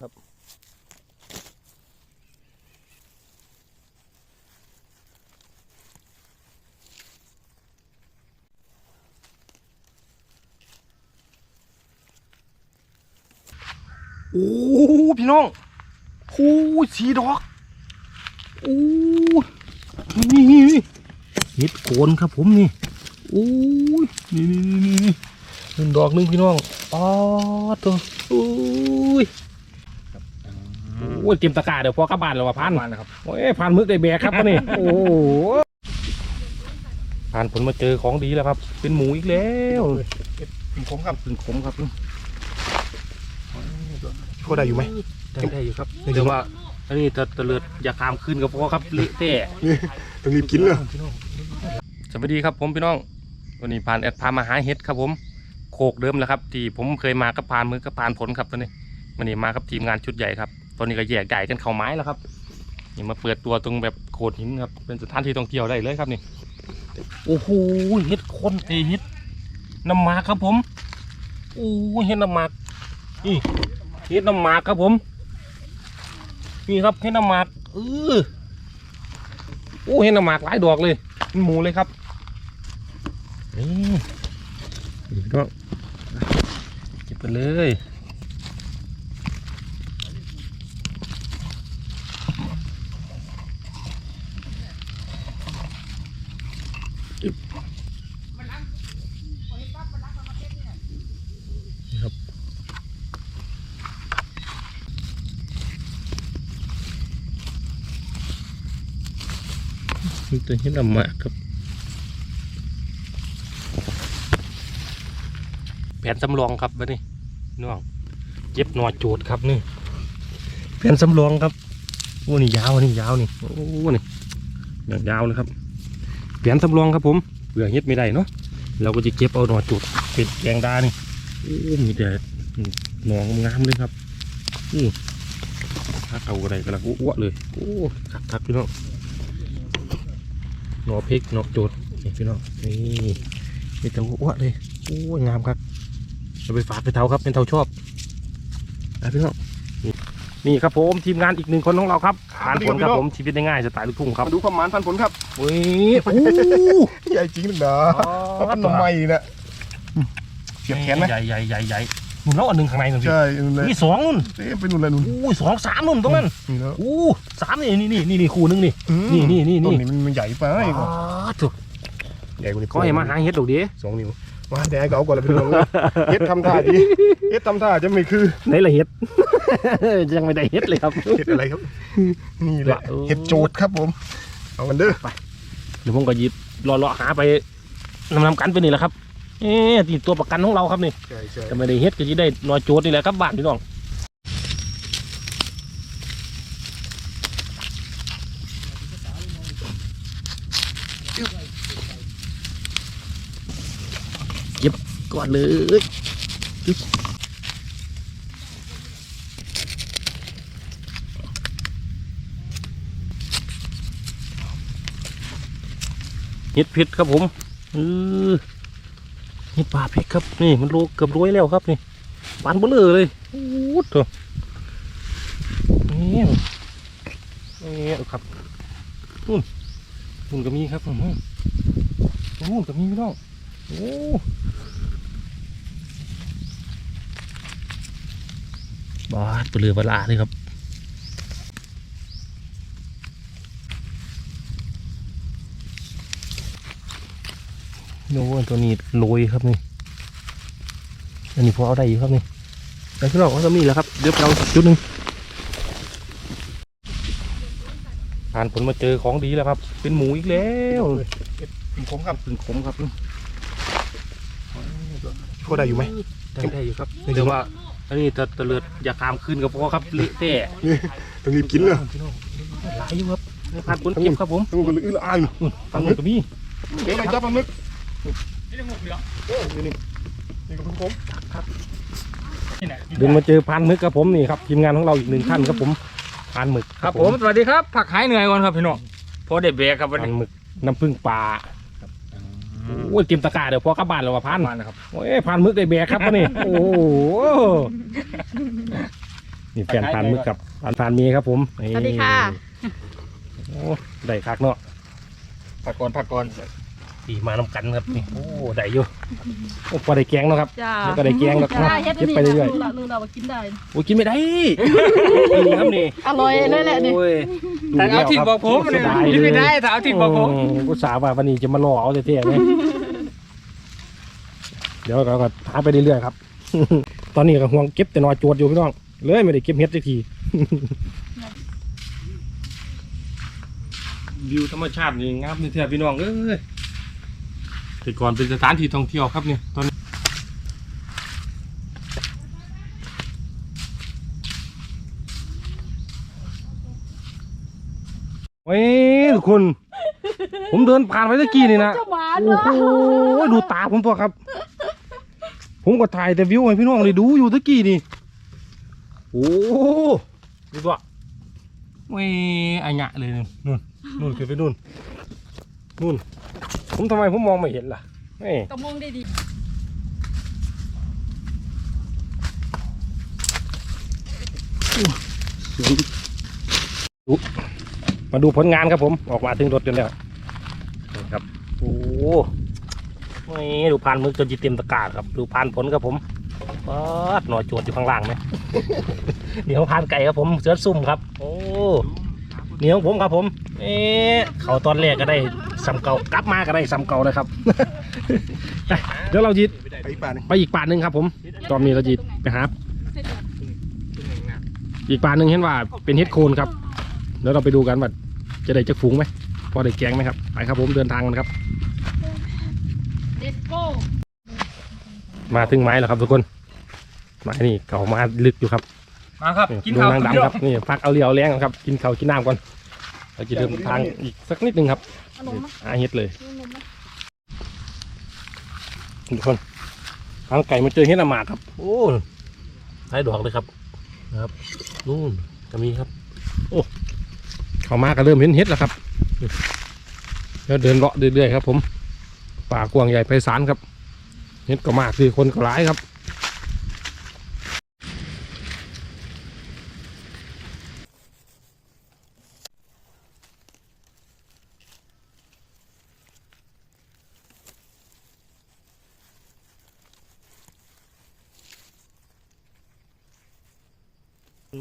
ครับ โอ้พี่น้องโอ้สีดอกโอ้นี่นี่นี่เห็ดโคนครับผมนี่โอ้ยนี่นี่นี่นี่หนึ่งดอกหนึ่งพี่น้องอ๋อตัวโอ้ย อ้ยเตรียมตะกร้าเดี๋ยวพอกลับบ้านแล้วว่าพันมานะครับโอ้ยผ่านมึกได้แบกครับปะนี่โอ้โหผ่านผลมาเจอของดีแล้วครับ เป็นหมูอีกแล้วถึงผมครับเป็นขมครับโคได้อยู่ไหมได้ได้อยู่ครับได้อยู่แต่ว่าอันนี้จะเตลิดอย่าขามขึ้นกับพ่อครับเละเตะต้องรีบกินเลยสวัสดีครับผมพี่น้อง วันนี้ผ่านแอดพามาหาเห็ดครับผมโคกเดิมแล้วครับ ที่ผมเคยมากับผ่านมือกับผ่านผลครับตอนนี้วันนี้มากับทีมงานชุดใหญ่ครับ ตอนนี้ก็แยกใหญ่กันเข้าไม้แล้วครับนี่มาเปิดตัวตรงแบบโขดหินครับ เป็นสถานที่ท่องเที่ยวได้เลยครับนี่ โอ้โหเห็ดคนเอยเห็ดน้ำหมากครับผม โอ้หเห็ดน้ำหมากนี่เห็ดน้ำหมากครับผม นี่ครับเห็ดน้ำหมากเออโอ้เห็ดน้ำหมากหลายดอกเลยเป็นหมูเลยครับ นี่นี่ก็เก็บไปเลย ตัวนี้ลำมากครับแผนสำรองครับบัดนี้น้องเจ็บหนอดจูดครับนี่แผนสำรองครับโอ้นี่ยาวนี่ยาวนี่โอ้นี่อย่างยาวเลยครับแผนสำรองครับผมเบื่อเฮ็ดไม่ได้เนาะเราก็จะเก็บเอาหนอดจูดเป็นแกงดานี่โอ้มีแต่หนองงามเลยครับอือถ้าเอาอะไรกำลังอ้วๆเลยโอ้คักคักพี่น้อง หนอพริกหนอโจดนี่พี่น้องนี่มีแต่อ้วๆเลยโอ้ยงามครับเราไปฝากไปเทาครับเป็นเทาชอบไปพี่น้องนี่นี่ครับผมทีมงานอีกหนึ่งคนของเราครับผ่านผลครับผมชีวิตได้ง่ายสไตล์ลูกทุ่งครับมาดูความหมานพันผลครับเฮ้ยโอ้ใหญ่จริงหนึ่งเด้อพันทำไมนะเสียบแขนไหมใหญ่ใหญ่ใหญ่ใหญ่ หนุนแล้วอันหนึ่งข้างในหนึ่งสิใช่นู่นเลยมีสองนุ่นเอ๊ะเป็นนู่นเลยนู่นอู้ยสองสามนุ่นตรงนั้นนี่แล้วอู้สามนี่นี่นี่นี่นี่คู่หนึงนี่อืมนี่นี่นี่ต้นี่นนี้มันใหญ่ไปอ๋อถูกใหญ่กว่านี้ก็ให้มาหาเฮ็ดดอกเดีสองนิ้วมาแต่ให้เขาเอาก่อนเลยพี่น้องเฮ็ดทำท่าดีเฮ็ดทำท่าจะไม่คือไหนละเฮ็ด ยังไม่ได้เฮ็ดเลยครับ เฮ็ดอะไรครับ นี่แหละเออเฮ็ดโจทย์ครับผมเอากันเด้อเดี๋ยวผมก็หยิบรอๆหาไปนำนำกันไปนี่แหละครับ เอ๊ะที่ตัวประกันของเราครับนี่ใช่ใช่จะไม่ได้เฮ็ดก็จะได้นอยโจทย์นี่แหละครับบ้านพี่น้องเก็บก่อนเลยจึ๊บเฮ็ดเผ็ดครับผมเออ เฮ็ดปลาเผ็ดครับนี่มันโลเกือบรวยแล้วครับนี่ปานเบลอเลยโอ้โหเถอะนี่นี่ครับนู่นนู่นก็มีครับอืมนู่นก็มีพี่น้องโอ้บาดเปลือยเวลาเลยครับ โน้นตัวนี้โรยครับนี่ อันนี้พอเอาได้อยู่ครับนี่แต่ที่เราก็จะมีแล้วครับ เดี๋ยวไปเอาอีกจุดหนึ่งผ่านผลมาเจอของดีแล้วครับ เป็นหมูอีกแล้วผมครับเป็นขมครับโคได้อยู่ไหมได้ได้อยู่ครับได้อยู่แต่ว่าอันนี้จะเตลิดอย่าขามขึ้นกับพ่อครับเละเตะต้องรีบกินเลยหลายอยู่ครับผ่านผลเก็บครับผมต้องกันเลยอื้อละอายนู่นฝั่งนู้นก็มีเดี๋ยวไปจับปลาหมึก เออนี่นี่นี่กับผมเดินมาเจอพานหมึกครับผมนี่ครับทีมงานของเราอีกหนึ่งท่านครับผมพานหมึกครับผมสวัสดีครับ ผักหายเหนื่อยก่อนครับพี่น้องพอได้เบรกครับวันพานนี้หมึกน้ำผึ้งปลาโอ้ยเตรียมตะกร้าเดี๋ยวพอกลับบ้านแล้วว่าพานมานะครับโอ้ยผ่านมึกได้แบกครับปะนี่โอ้โหนี่แฟนพานมึกกับพานพานมีครับผมนี่สวัสดีค่ะ โอ้ได้คักเนาะผักก่อนผักก่อน ดีมานำกันครับนี่โอ้ได้อยู่โอ้พอได้แกงเนาะครับ จ้าแล้วก็ได้แกงแล้วจ้าเฮ็ดเก็บนี่ไปเรื่อยนูละนูเรากินได้ๆโอ้ยกินไม่ได้นี่ครับนี่อร่อยเลยแหละนี่ โอ้ยแต่เอาถิ่นบอกผมเสีเนี่ยดายกินเลไม่ยได้แต่เอาถิ่นบอกผมกูสาห์ว่าวันนี้จะมาล่อเอาเท่ๆเลย เดี๋ยวเราก็หาไปเรื่อยๆครับ ตอนนี้ก็ห่วงเก็บแต่นอโจดอยู่พี่น้อง เลยไม่ได้เก็บเห็ดสักที วิวธรรมชาตินี่งามนี่เถอะพี่น้องเอ้ย แต่ก่อนเป็นสถานที่ท่องเที่ยวครับเนี่ยตอนนี้เฮ้ยทุกคน ผมเดินผ่านไปตะกี้นี่นะเจ้าหมาโอ้เนาะโหดูตาผมตัวครับ ผมก็ถ่ายแต่วิวให้พี่น้องเลยดูอยู่ตะกี้นี่ โอ้โหดูตัวเว้ยอันยะเลยนู่นนู่นนู่นคือไปนู่นนู่น ผมทำไมผมมองไม่เห็นล่ะเฮ้ยกระมองได้ดีมาดูผลงานครับผม ออกมาถึงรถจนแล้วนี่ครับ โอ้โหนี่ดูพานมือจนจิเต็มตะกร้าครับ ดูพานผลครับผมปัดหน่อยโจดอยู่ข้างล่างไหม เดี๋ยวพานไก่ครับผม เสือซุ่มครับ โอ้ เหนียวผมครับผมเอ๊ะเขาตอนแรกก็ได้ซ้ำเก่ากลับมาก็ได้ซ้ำเก่าเลยครับ เดี๋ยวเราจิไปอีกป่าหนึงไปอีกป่าหนึ่งครับ ผม ตอนนี้เราจิไปหาอีกป่าหนึ่งเห็นว่าเป็นเฮ็ดโคนครับเดี๋ยวเราไปดูกันว่าจะได้จะฝูงไหมพอได้แกงไหมครับไปครับผมเดินทางกันครับเด็ดโก้มาถึงไม้แล้วครับทุกคนไม้นี่เก่ามาลึกอยู่ครับ มาครับ กินดูข้าวนางดำครับนี่พักเอาเรียวแรงครับ กินข้าวกินน้ำก่อนเราจะเดินทางอีกสักนิดหนึงครับขนมมั้ยหาเฮ็ดเลยขนมมั้ยทุกคนทางไก่มาเจอเฮ็ดละหมากครับ โอ้หลายดอกเลยครับนะครับนู่นก็มีครับ โอ้เข้ามาก็เริ่มเห็นเฮ็ดแล้วครับแล้วเดินเลาะเรื่อยๆครับ ผม ป่ากว้างใหญ่ไพศาลครับเฮ็ดก็มากคือคนก็หลายครับ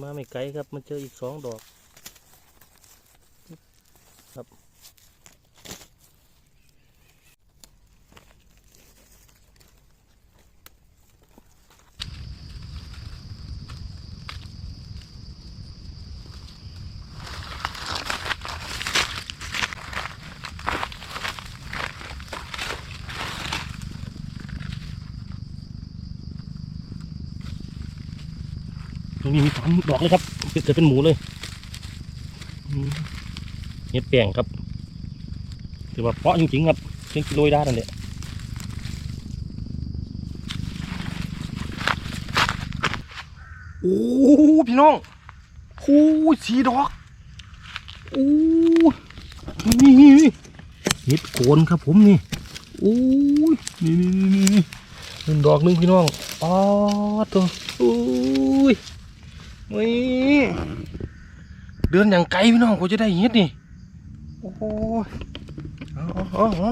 มาไม่ไกลครับมาเจออีกสองดอก ตรงนี้มีสามดอกเลยครับเกิดเป็นหมูเลยเห็ดแป้งครับถือว่าเพาะจริงๆครับเพียงกิโลได้นั่นแหละโอ้พี่น้องโอ้สีดอกโอ้นี่เห็ดโคนครับผมนี่โอ้ยนี่นี่นี่นี่หนึ่งดอกหนึ่งพี่น้องอ๋อตัวโอ้ย นี่เดินอย่างไกลพี่น้องกูจะได้เห็ดนี่โอ้โหเอาเอาเอา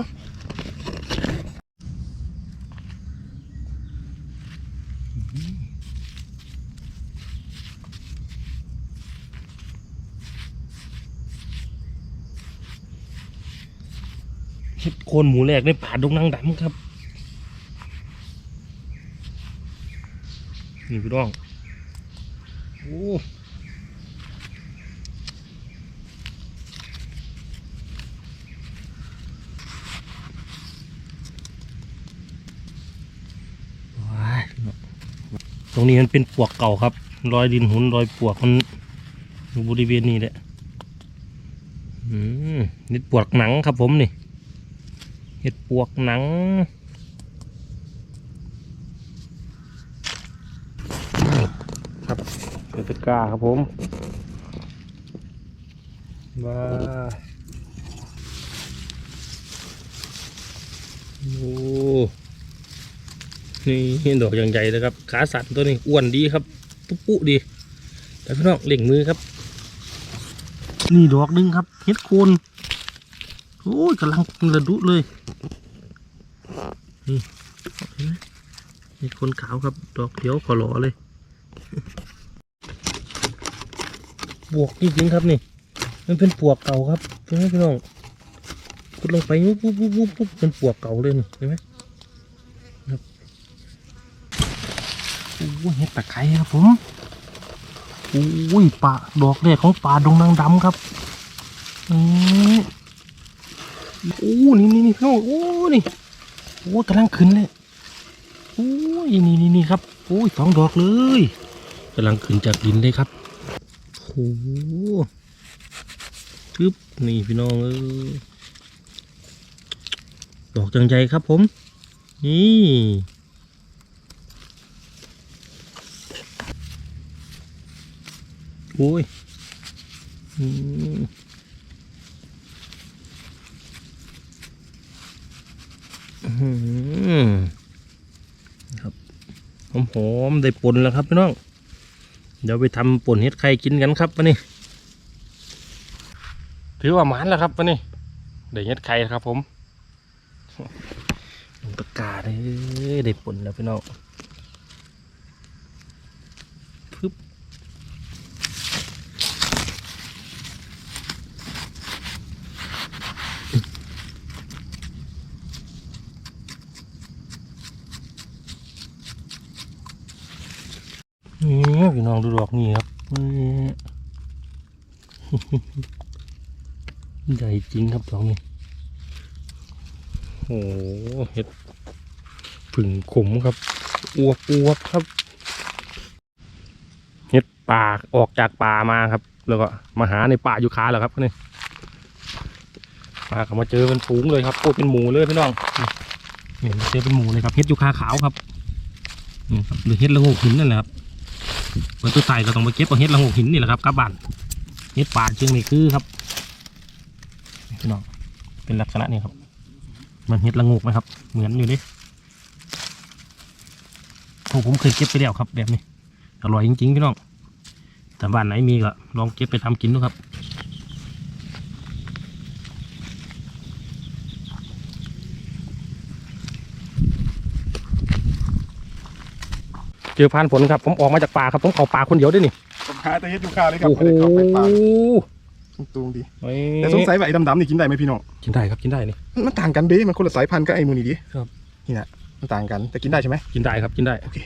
เห็ดโคนหมูแรกในป่าดงนางดำครับ นี่พี่น้อง ตรงนี้มันเป็นปวกเก่าครับ รอยดินหุนรอยปวกมันอยู่บริเวณนี้แหละอืมนี่ปวกหนังครับผมนี่เห็ดปวกหนัง ครับ เป็นตะกร้าครับผมมาโอ้นี่เห็นดอกอย่างใหญ่เลยครับ ขาสัตว์ตัวนี้อ้วนดีครับ ปุ๊ปุ๊ดีแต่พี่น้องเล่งมือครับ นี่ดอกหนึงครับเฮ็ดโคนโอ้ยกำลังระดุเลย นี่เห็นไหมเฮ็ดโคนขาวครับ ดอกเขียวขอหลอเลย บวกจริงๆครับนี่ มันเป็นปวกเก่าครับเห็นไหมพี่น้องกดลงไปปุ๊บปุ๊บปุ๊บปุ๊บเป็นปวกเก่าเลยนี่เห็นไหมครับโอ้ยเห็ดตะไคร้ครับผมโอ้ยป่าดอกแรกของป่าดงนางดำครับนี่โอ้นี่นี่นี่พี่น้องโอ้นี่โอ้ยกำลังขึ้นเลยโอ้ยนี่นี่นี่ครับโอ้ยสองดอกเลยกำลังขึ้นจากดินเลยครับ โอ้โหทึบนี่พี่น้องเออดอกจังใจครับผม นี่โอ้ยอืมครับหอมๆได้ปนแล้วครับพี่น้อง เดี๋ยวไปทำป่นเห็ดไข่กินกันครับวันนี้ ถือว่าหมานแล้วครับวันนี้ได้เห็ดไข่ครับผมลงตะกร้าเลยได้ป่นแล้วพี่น้องปึ๊บนี่ พี่น้องดูดอกนี่ครับนี่ใหญ่จริงครับดอกนี้โอ้โหเห็ดผึ่งขมครับอวบอวบครับ เห็ดป่าออกจากป่ามาครับ แล้วก็มาหาในป่าอยู่คาแล้วครับนี่มาเขามาเจอเป็นฝูงเลยครับโคตรเป็นหมูเลยพี่น้องนี่เห็นเจอเป็นหมูเลยครับเห็ดยูคาขาวครับนี่ครับหรือเห็ดละโงกหินนั่นแหละครับ เหมือนตัวใส่ก็ต้องไปเก็บเอาเห็ดละโงกหินนี่แหละครับกลับบานเห็ดป่าเชียงนี่คือครับพี่น้องเป็นลักษณะนี้ครับ มันเห็ดละงูกไหมครับ เหมือนอยู่ดิโอ้ผมเคยเก็บไปแล้วครับแบบนี้อร่อยจริงๆพี่น้องแต่บ้านไหนมีก็ลองเก็บไปทำกินดูครับ จอพานผลครับ ผมออกมาจากป่าครับผมเข้าป่าคนเดียวด้วยนี่ผมหาแต่เฮ็ดยูคาเลยครับโอ้โหไม่ได้เข้าไปป่าตูงดีเฮ้ยแต่สงสัยว่าไอ้ดำๆนี่กินได้ไหมพี่น้องกินได้ครับกินได้นี่มันมันต่างกันเด้มันคนละสายพันธุ์กับไอ้มูนี่ดิครับนี่นะมันต่างกันแต่กินได้ใช่ไหมกินได้ครับกินได้โอเค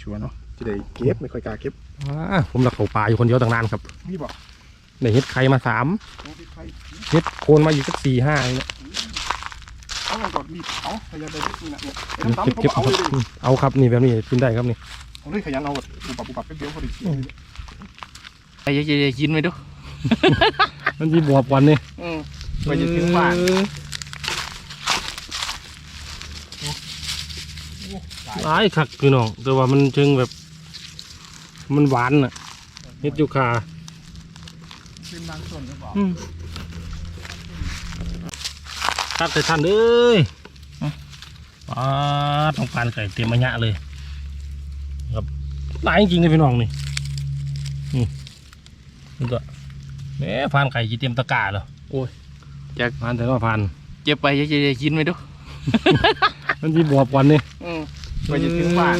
ชัวร์เนาะจะได้เก็บไม่ค่อยกล้าเก็บว้าผมรักเขาป่าอยู่คนเดียวตั้งนานครับนี่บอกได้เฮ็ดไข่มาสามโอ้พี่ไข่เฮ็ดโคนมาอยู่สักสี่ห้าเองเนี่ยเอาก่อนบีบเอาขยันได้ดินี่นะเนี่ยไอ้เก็บดำๆเก็บผมเก็บเอาเลยดิอืมเอาครับนี่แบบนี้กินได้ครับนี่ เอาเลยขยันเอาแบบปุบปับปุบปับเปรี้ยวๆพอดีไปเยอะๆกินไปดูมันมีบวบวันนี่อืมไปจะถึงบ้านหลายคักพี่น้องแต่ว่ามันจึงแบบ มันหวานน่ะเฮ็ดยูคาเป็นบางส่วนก็บอกอืมตัดแต่ทันเอ้ยป้าดต้องปานไก่เต็มมะยะเลยครับ หลายจริงๆเลยพี่น้องนี่นี่นี่ก็แหมพานไก่จีเต็มตะกร้าเหรอโอ้ยแจกพานแต่ว่าพานเก็บไปเยอะๆกินไปดู มันมีบวบวันนี่อืมไปจะถึงบ้าน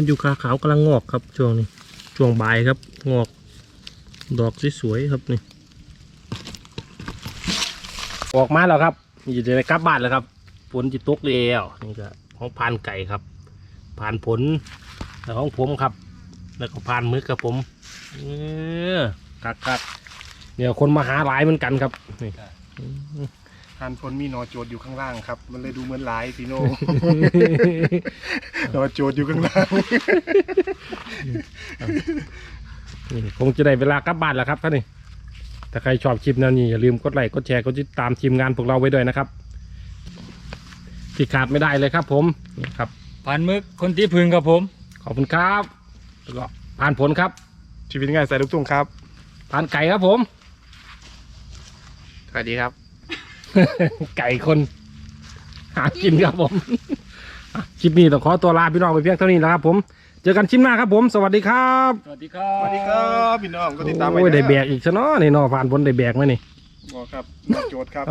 นยูคาขาวกำลังงอกครับช่วงนี้ช่วงบ่ายครับงอก ดอกสวยๆครับนี่ออกมาแล้วครับอยู่ในกลับบ้านแล้วครับผลจิตกแล้วนี่ก็ของพานไก่ครับพานผลแล้วของผมครับ แล้วก็พานมึกครับผมเออกักกักเนี่ยคนมาหาหลายเหมือนกันครับนี่ ทานพลมีหนอโจดอยู่ข้างล่างครับ มันเลยดูเหมือนหลายพี่โน่หนอโจดอยู่ข้างล่าง นี่คงจะได้เวลากลับบ้านแล้วครับท่านนี่ถ้าใครชอบคลิปแนวนี้อย่าลืมกดไลค์กดแชร์กดติดตามทีมงานพวกเราไว้ด้วยนะครับ ที่ขาดไม่ได้เลยครับ ผมนี่ครับ ผ่านมึกคนที่พึงกับผม ขอบคุณครับแล้วก็ผ่านผลครับชีวิตง่ายใส่ลูกทุ่งครับพานไก่ครับผม สวัสดีครับ ไก่คนหากินครับผมอะคลิปนี้ต้องขอตัวลาพี่น้องไปเพียงเท่านี้นะครับ ผมเจอกันชิ้นหน้าครับผม สวัสดีครับ สวัสดีครับ สวัสดีครับพี่น้องก็ติดตามโอ้ยได้แบกอีกซะเนาะนี่เนอผ่านพ้นได้แบกไหมนี่ บอกครับนอกโจทย์ครับ